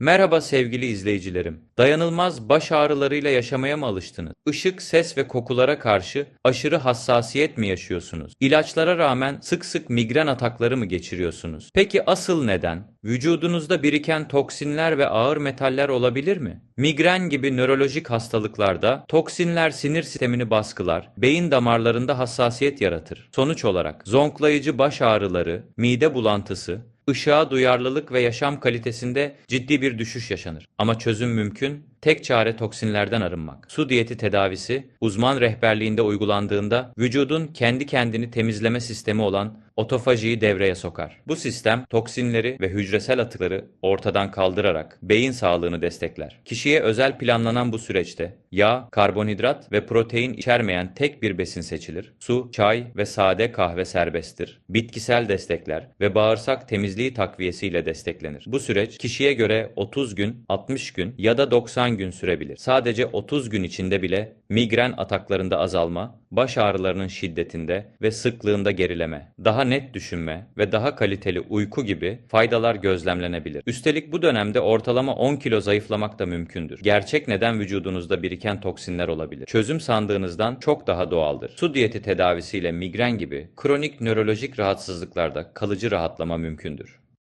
Merhaba sevgili izleyicilerim. Dayanılmaz baş ağrılarıyla yaşamaya mı alıştınız? Işık, ses ve kokulara karşı aşırı hassasiyet mi yaşıyorsunuz? İlaçlara rağmen sık sık migren atakları mı geçiriyorsunuz? Peki asıl neden? Vücudunuzda biriken toksinler ve ağır metaller olabilir mi? Migren gibi nörolojik hastalıklarda toksinler sinir sistemini baskılar, beyin damarlarında hassasiyet yaratır. Sonuç olarak zonklayıcı baş ağrıları, mide bulantısı, Işığa duyarlılık ve yaşam kalitesinde ciddi bir düşüş yaşanır. Ama çözüm mümkün. Tek çare toksinlerden arınmak. Su diyeti tedavisi uzman rehberliğinde uygulandığında vücudun kendi kendini temizleme sistemi olan otofajiyi devreye sokar. Bu sistem toksinleri ve hücresel atıkları ortadan kaldırarak beyin sağlığını destekler. Kişiye özel planlanan bu süreçte yağ, karbonhidrat ve protein içermeyen tek bir besin seçilir. Su, çay ve sade kahve serbesttir. Bitkisel destekler ve bağırsak temizliği takviyesiyle desteklenir. Bu süreç kişiye göre 30 gün, 60 gün ya da 90 gün sürebilir. Sadece 30 gün içinde bile migren ataklarında azalma, baş ağrılarının şiddetinde ve sıklığında gerileme, daha net düşünme ve daha kaliteli uyku gibi faydalar gözlemlenebilir. Üstelik bu dönemde ortalama 10 kilo zayıflamak da mümkündür. Gerçek neden vücudunuzda biriken toksinler olabilir. Çözüm sandığınızdan çok daha doğaldır. Su diyeti tedavisiyle migren gibi kronik nörolojik rahatsızlıklarda kalıcı rahatlama mümkündür.